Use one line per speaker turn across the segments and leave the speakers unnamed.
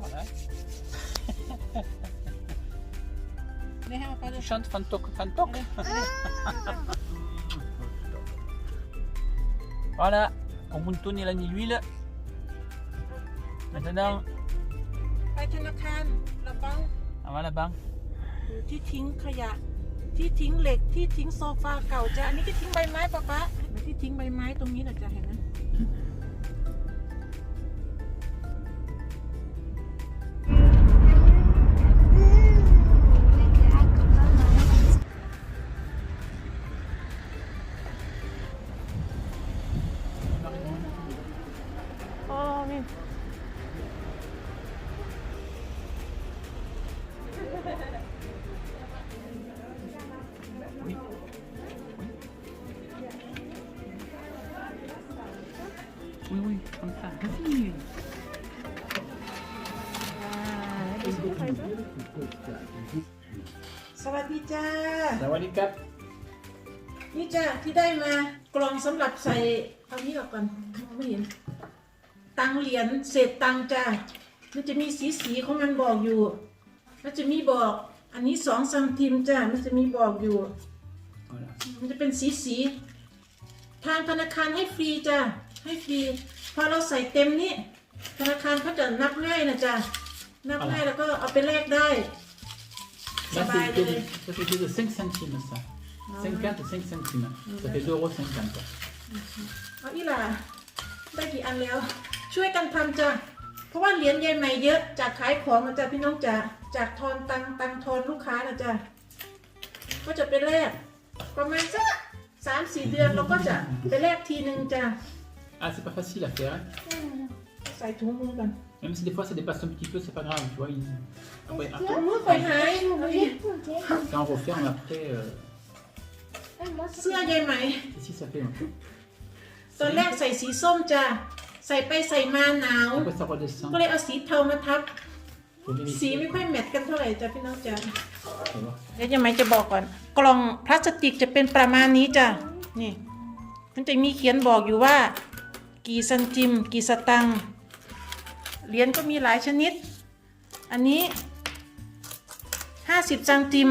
voir là.
นี่ให้มาไปเล
Tu
ย
chantes Fantok Fantok Voilà, on montonne la l'huile. Maintenant,
ไปธนาคารระบัง
on va là-bas.
หรือที่ทิ้งขยะ ที่ทิ้งเหล็ก ที่ทิ้งโซฟาเก่าจ้ะอันนี้ที่ทิ้งใบไม้ปะปะเห็นไหมที่ทิ้งใบไม้ตรงนี้นะจ้ะเห็นไหม
Oui, oui, comme ça. Vas-y.
สวัสดีจ้า
Sawadee Cap.
นี่จ้าที่ได้มากล่องสำหรับใส่เอานี้ออกก่อนมองไม่เห็น ตังเหรียญเศษตังจ้ามันจะมีสีสีๆของมันบอกอยู่ มันจะมีบอก อันนี้สองซัมติมจ้ามันจะมีบอกอยู่
Voilà.
มันจะเป็นสีสีๆทางธนาคารให้ฟรีจ้า ให้ฟรีพอเราใส่เต็มนี่ธนาคารเขาจะนับง่ายนะจ้านับง่ายแล้วก็เอาไปแลกได้
Là,
Ça va
c'est que
aller.
de- ça fait que de 5 centimes, ça. 50 et 5 centimes. Ça fait 2,50 euros.
เอาอีหล่าได้กี่อันแล้ว ช่วยกันทำจ้ะเพราะว่าเหรียญยายใหม่เยอะจากขายของนะจ้ะพี่น้องจ้ะจากทอนตังตังทอนลูกค้านะจ้ะก็จะไปแลกประมาณสักสามสี่เดือนเราก็จะไปแลกทีหนึ่งจ้ะ
Ah, c'est pas facile à faire. hein.
ใส่ถุงมือกัน
Même si des fois ça dépasse un petit peu, c'est pas grave, tu vois. ils- Après,
ถุงมือคอยหายเอาอีก
quand on referme après, euh,
เสื้อยายใหม่
ici ça fait un peu.
ตอนแรกใส่สีส้มจ้ะใส่ไปใส่มาหนาว
Après ça redescend.
ก็เลยเอาสีเทามาทับ
Faut
สี
vérifier.
ไม่ค่อยแมทกันเท่าไหร่จ้ะพี่น้องจ้ะ
Faut voir.
เดี๋ยวยังไม่จะบอกก่อน กล่องพลาสติกจะเป็นประมาณนี้จ้ะนี่ มันจะมีเขียนบอกอยู่ว่า กี่ซันติม กี่สตัง เหรียญก็มีหลายชนิด อันนี้ 50 ซันติม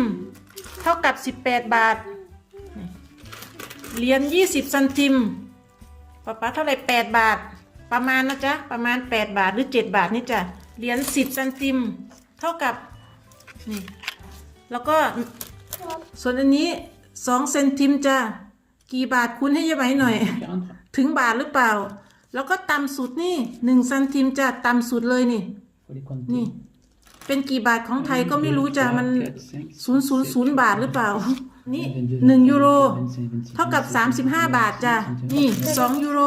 เท่ากับ 18 บาท เหรียญ20 ซันติมป๊าป๊าเท่าไหร่8บาท ประมาณนะจ๊ะ ประมาณ 8 บาทหรือ 7 บาทนี่จ้ะ เหรียญ10 ซันติม เท่ากับ นี่ แล้วก็ ส่วนอันนี้สองเซนติมจ้ะ กี่บาทคุณให้ยายไหมหน่อย ถึงบาทหรือเปล่า แล้วก็ต่ำสุดนี่หนึ่งเซนติมจ้ะต่ำสุดเลยนี่
faut les compter.
นี่ เป็นกี่บาทของไทยก็ไม่รู้จ้ะมันศูนย์ศูนย์ศูนย์บาทหรือเปล่า นี่หนึ่งยูโร เท่ากับ35บาทจ้ะนี่สองยูโร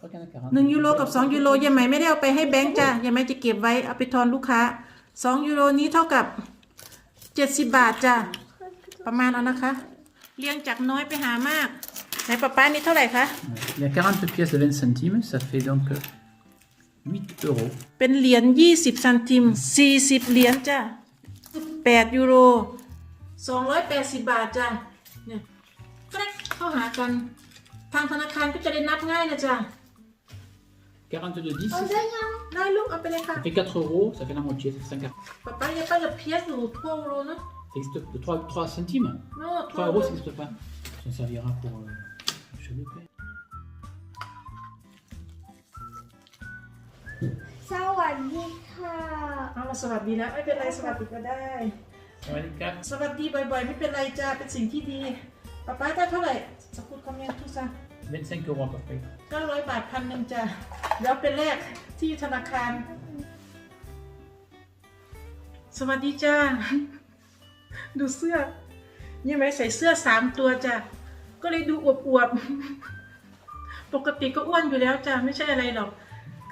Je crois qu'il y en a
หนึ่ง
40.
ยูโรกับสองยูโรยายไหมไม่ได้เอาไปให้แบงค์จ้ะยายไหมจะเก็บไว้เอาไปทอนลูกค้าสองยูโรนี้เท่ากับเจ็ดสิบบาทจ้ะประมาณเอานะคะ เรียงจากน้อยไปหามาก ไหนป้าป้านี่เท่าไหร่คะ
Il y a 40 pièces de 20 centimes, ça fait donc euh, 8 euros.
เป็นเหรียญยี่สิบซันติมสี่สิบเหรียญจ้ะแปดยูโรสองร้อยแปดสิบบาทจ้ะเนี่ยก็ได้เข้าหากัน ทางธนาคารก็จะได้นับง่ายนะจ้ะ
42 10,
ได้ลูกเอาไปเลยค่ะ
ça fait 4 euros, ça fait la moitié, ça fait 5
ป้าป้าอย่าไปกับเพียสหรือทั่วยูโรนะ
Ça existe de 3, 3 centimes.
โน่
3 euros, ça n'existe pas. Ça servira pour euh, acheter le pain.
สวัสดีค่ะ
เอามาสวัสดีแล้วไม่เป็นไรสวัสดีก็ได้
Ça va les cap
สวัสดีบ่อยๆ ไม่เป็นไรจ้าเป็นสิ่งที่ดีป้าป้าได้เท่าไหร่สกุลคอมเมนต์ทุกซะ
25 euros à peu près.
เก้าร้อยบาทพันหนึ่งจ้ะเดี๋ยวเป็นแรกที่ธนาคาร สวัสดีจ้า ดูเสื้อ นี่ไหมใส่เสื้อสามตัวจ้ะ ก็เลยดูอวบๆ ปกติก็อ้วนอยู่แล้วจ้ะไม่ใช่อะไรหรอก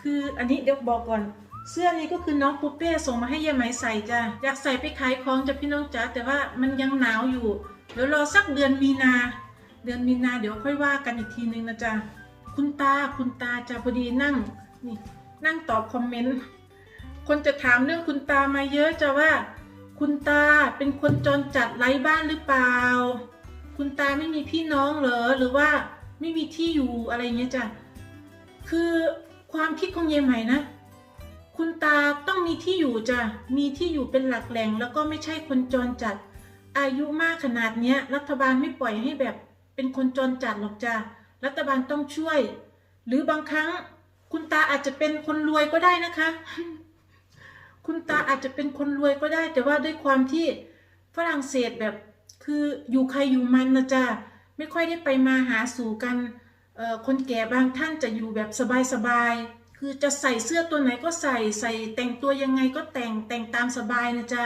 คืออันนี้เดี๋ยวบอกก่อน เสื้อนี้ก็คือน้องปูเป้ส่งมาให้ยายไหมใส่จ้ะอยากใส่ไปขายของจ้ะพี่น้องจ๋าแต่ว่ามันยังหนาวอยู่ เดี๋ยวรอสักเดือนมีนา เดือนมีนาเดี๋ยวค่อยว่ากันอีกทีนึงนะจ๊ะคุณตาคุณตาจ้ะพอดีนั่งนี่นั่งตอบคอมเมนต์คนจะถามเรื่องคุณตามาเยอะจ้ะว่า คุณตาเป็นคนจรจัดไร้บ้านหรือเปล่า คุณตาไม่มีพี่น้องเหรอหรือว่าไม่มีที่อยู่อะไรเงี้ยจ้ะคือความคิดของเยายใหม่นะ คุณตาต้องมีที่อยู่จ้ะมีที่อยู่เป็นหลักแหล่งแล้วก็ไม่ใช่คนจรจัด อายุมากขนาดเนี้ย รัฐบาลไม่ปล่อยให้แบบเป็นคนจรจัดหรอกจ้ะรัฐบาลต้องช่วย หรือบางครั้งคุณตาอาจจะเป็นคนรวยก็ได้นะคะ คุณตาอาจจะเป็นคนรวยก็ได้ แต่ว่าด้วยความที่ฝรั่งเศสแบบ คืออยู่ใครอยู่มันนะจ๊ะไม่ค่อยได้ไปมาหาสู่กันคนแก่บางท่านจะอยู่แบบสบายๆ คือจะใส่เสื้อตัวไหนก็ใส่ใส่แต่งตัวยังไงก็แต่งแต่งตามสบายนะจ๊ะ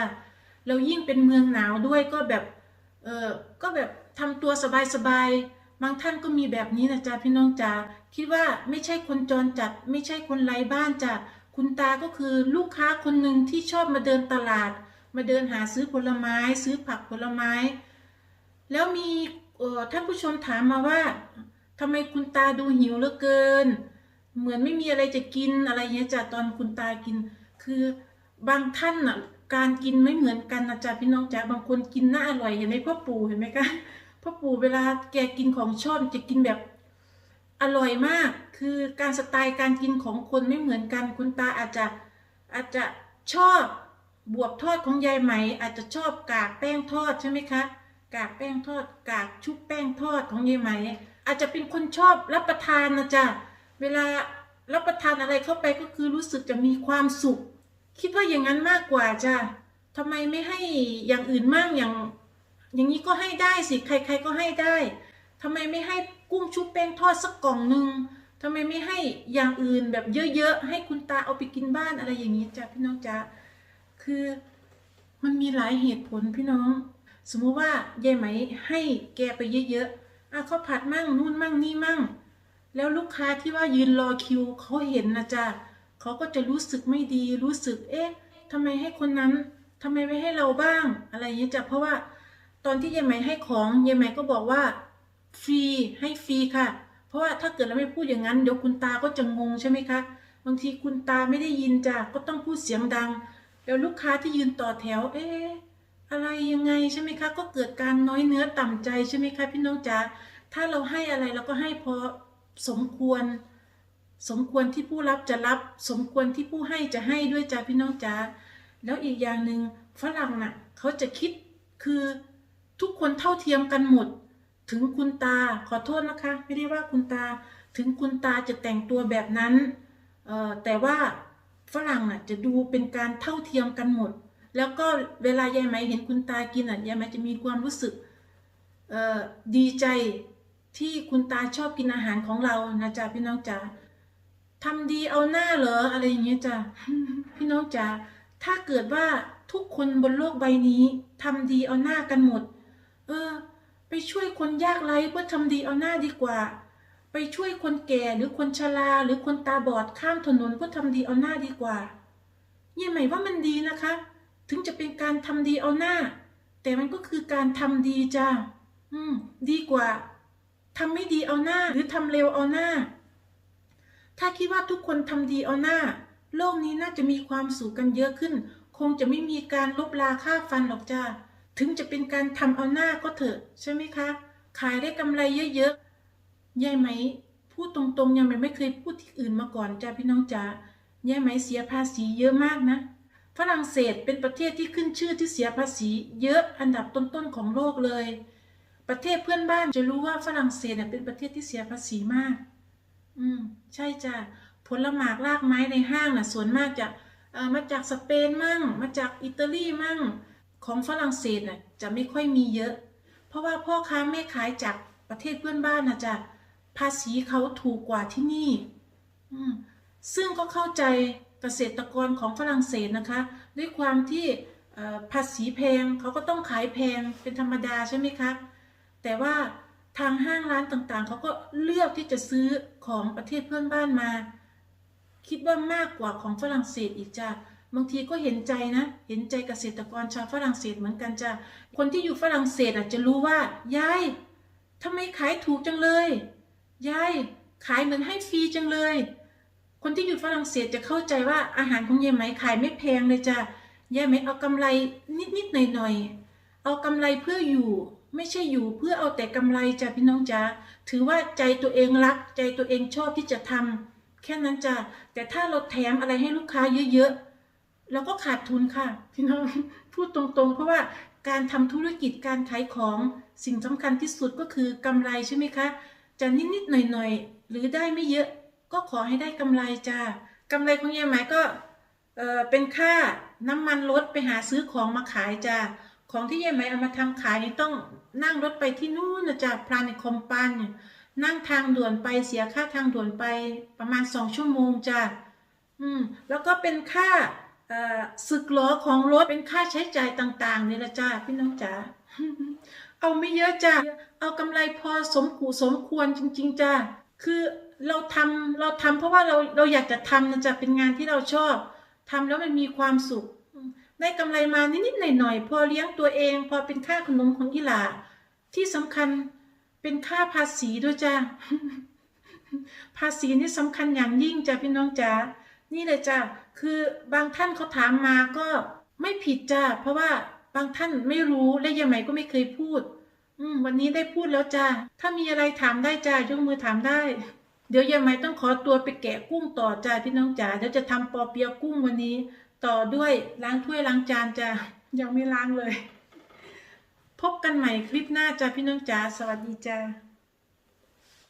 แล้วยิ่งเป็นเมืองหนาวด้วยก็แบบเออก็แบบทำตัวสบายๆ บางท่านก็มีแบบนี้นะจ๊ะพี่น้องจ๋าคิดว่าไม่ใช่คนจรจัด ไม่ใช่คนไร้บ้านจ้ะคุณตาก็คือลูกค้าคนหนึ่งที่ชอบมาเดินตลาด มาเดินหาซื้อผลไม้ ซื้อผักผลไม้ แล้วมีท่านผู้ชมถามมาว่าทำไมคุณตาดูหิวเหลือเกิน เหมือนไม่มีอะไรจะกินอะไรเงี้ยจ้ะตอนคุณตากิน คือบางท่านอะการกินไม่เหมือนกันนะจ๊ะพี่น้องจ๋าบางคนกินน่าอร่อยเห็นไหมพ่อปู่เห็นไหมคะพ่อปู่เวลาแกกินของชอบจะกินแบบอร่อยมาก คือการสไตล์การกินของคนไม่เหมือนกัน คุณตาอาจจะอาจจะชอบบวบทอดของยายไหม อาจจะชอบกากแป้งทอดใช่ไหมคะ กากแป้งทอด กากชุบแป้งทอดของยายไหม อาจจะเป็นคนชอบรับประทานนะจ๊ะเวลารับประทานอะไรเข้าไปก็คือรู้สึกจะมีความสุข คิดว่าอย่างนั้นมากกว่าจ้ะทำไมไม่ให้อย่างอื่นมั่งอย่าง อย่างนี้ก็ให้ได้สิใคร ๆก็ให้ได้ทำไมไม่ให้กุ้งชุบแป้งทอดสักกล่องหนึ่งทำไมไม่ให้อย่างอื่นแบบเยอะๆให้คุณตาเอาไปกินบ้านอะไรอย่างนี้จ้ะพี่น้องจ้ะคือมันมีหลายเหตุผลพี่น้อง สมมุติว่ายายไหมให้แกไปเยอะๆอะเขาผัดมั่งนู่นมั่งนี่มั่ง แล้วลูกค้าที่ว่ายืนรอคิวเขาเห็นนะจ๊ะเขาก็จะรู้สึกไม่ดีรู้สึก เอ๊ะทำไมให้คนนั้นทำไมไม่ให้เราบ้างอะไรอย่างนี้จ้ะเพราะว่าตอนที่ยายไหมให้ของยายไหมก็บอกว่าฟรีให้ฟรีค่ะ เพราะว่าถ้าเกิดเราไม่พูดอย่างนั้นเดี๋ยวคุณตาก็จะงงใช่ไหมคะบางทีคุณตาไม่ได้ยินจ้ะก็ต้องพูดเสียงดัง แล้วลูกค้าที่ยืนต่อแถว เอ๊ะ อะไรยังไงใช่ไหมคะ ก็เกิดการน้อยเนื้อต่ำใจใช่ไหมคะพี่น้องจ๋าถ้าเราให้อะไรเราก็ให้พอสมควร สมควรที่ผู้รับจะรับ สมควรที่ผู้ให้จะให้ด้วยจ้าพี่น้องจ๋าแล้วอีกอย่างหนึ่งฝรั่งน่ะเขาจะคิดคือทุกคนเท่าเทียมกันหมด ถึงคุณตาขอโทษนะคะ ไม่ได้ว่าคุณตา ถึงคุณตาจะแต่งตัวแบบนั้นเอ่อแต่ว่าฝรั่งน่ะจะดูเป็นการเท่าเทียมกันหมด แล้วก็เวลายายไหมเห็นคุณตากินอะยายไหมจะมีความรู้สึกดีใจที่คุณตาชอบกินอาหารของเรานะจ๊ะพี่น้องจ๋าทำดีเอาหน้าเหรออะไรอย่างเงี้ยจ้ะพี่น้องจ๋าถ้าเกิดว่าทุกคนบนโลกใบนี้ทำดีเอาหน้ากันหมด เออ ไปช่วยคนยากไร้เพื่อทำดีเอาหน้าดีกว่า ไปช่วยคนแก่หรือคนชราหรือคนตาบอดข้ามถนนเพื่อทำดีเอาหน้าดีกว่ายี่หมายว่ามันดีนะคะ ถึงจะเป็นการทำดีเอาหน้า แต่มันก็คือการทำดีจ้าอืม ดีกว่าทำไม่ดีเอาหน้าหรือทำเร็วเอาหน้า ถ้าคิดว่าทุกคนทำดีเอาหน้า โลกนี้น่าจะมีความสุขกันเยอะขึ้น คงจะไม่มีการลบลาค่าฟันหรอกจ้าถึงจะเป็นการทำเอาหน้าก็เถอะ ใช่ไหมคะ ขายได้กำไรเยอะๆยายไหมพูดตรงๆยายไมไม่เคยพูดที่อื่นมาก่อนจ้าพี่น้องจ๋ายายไหมเสียภาษีเยอะมากนะ ฝรั่งเศสเป็นประเทศที่ขึ้นชื่อที่เสียภาษีเยอะอันดับต้นๆของโลกเลย ประเทศเพื่อนบ้านจะรู้ว่าฝรั่งเศสเนี่ยเป็นประเทศที่เสียภาษีมาก อืม ใช่จ้ะผลหมากรากไม้ในห้างน่ะส่วนมากจะเออมาจากสเปนมั่ง มาจากอิตาลีมั่ง ของฝรั่งเศสน่ะจะไม่ค่อยมีเยอะ เพราะว่าพ่อค้าแม่ขายจากประเทศเพื่อนบ้านนะจ๊ะภาษีเขาถูกกว่าที่นี่ อืมซึ่งก็เข้าใจ เกษตรกรของฝรั่งเศสนะคะ ด้วยความที่ภาษีแพงเขาก็ต้องขายแพงเป็นธรรมดาใช่ไหมคะ แต่ว่าทางห้างร้านต่างๆ เขาก็เลือกที่จะซื้อของประเทศเพื่อนบ้านมา คิดว่ามากกว่าของฝรั่งเศสอีกจ้ะบางทีก็เห็นใจนะ เห็นใจเกษตรกรชาวฝรั่งเศสเหมือนกันจ้ะคนที่อยู่ฝรั่งเศสอาจจะรู้ว่ายายทำไมขายถูกจังเลยยายขายเหมือนให้ฟรีจังเลย คนที่อยู่ฝรั่งเศสจะเข้าใจว่าอาหารของยายไหมขายไม่แพงเลยจ้ะยายไหมเอากำไรนิดๆหน่อยๆเอากำไรเพื่ออยู่ไม่ใช่อยู่เพื่อเอาแต่กำไรจ้ะพี่น้องจ๋าถือว่าใจตัวเองรัก ใจตัวเองชอบที่จะทำแค่นั้นจ้ะแต่ถ้าเราแถมอะไรให้ลูกค้าเยอะๆเราก็ขาดทุนค่ะ พี่น้องพูดตรงๆ เพราะว่าการทำธุรกิจการขายของสิ่งสำคัญที่สุดก็คือกำไรใช่ไหมคะจะนิดๆหน่อยๆหรือได้ไม่เยอะ ก็ขอให้ได้กำไรจ้ากำไรของยายไหมก็เออเป็นค่าน้ำมันรถไปหาซื้อของมาขายจ้าของที่ยายไหมเอามาทำขายนี่ต้องนั่งรถไปที่นู่นนะจ้าพลานิคอมปานนั่งทางด่วนไปเสียค่าทางด่วนไปประมาณสองชั่วโมงจ้าอืมแล้วก็เป็นค่าเออศึกล้อของรถเป็นค่าใช้จ่ายต่างๆนี่ละจ้าพี่น้องจ๋าเอาไม่เยอะจ้ะเอากำไรพอสมกูสมควรจริง ๆจ้ะ คือเราทำเราทำเพราะว่าเราเราอยากจะทำนะจะเป็นงานที่เราชอบทำแล้วมันมีความสุข ได้กำไรมานิดๆหน่อยๆพอเลี้ยงตัวเอง พอเป็นค่าขนมของอีหลาที่สำคัญเป็นค่าภาษีด้วยจ้ะภาษีนี่สำคัญอย่างยิ่งจ้ะพี่น้องจ๋านี่เลยจ้ะคือบางท่านเขาถามมาก็ไม่ผิดจ้ะเพราะว่าบางท่านไม่รู้และยายไหมก็ไม่เคยพูด อืม วันนี้ได้พูดแล้วจ้าถ้ามีอะไรถามได้จ้ายกมือถามได้ เดี๋ยวยายไหมต้องขอตัวไปแกะกุ้งต่อจ้าพี่น้องจ๋าเดี๋ยวจะทำปอเปียะกุ้งวันนี้ ต่อด้วยล้างถ้วยล้างจานจ้ายังไม่ล้างเลย พบกันใหม่คลิปหน้าจ้าพี่น้องจ๋าสวัสดีจ้า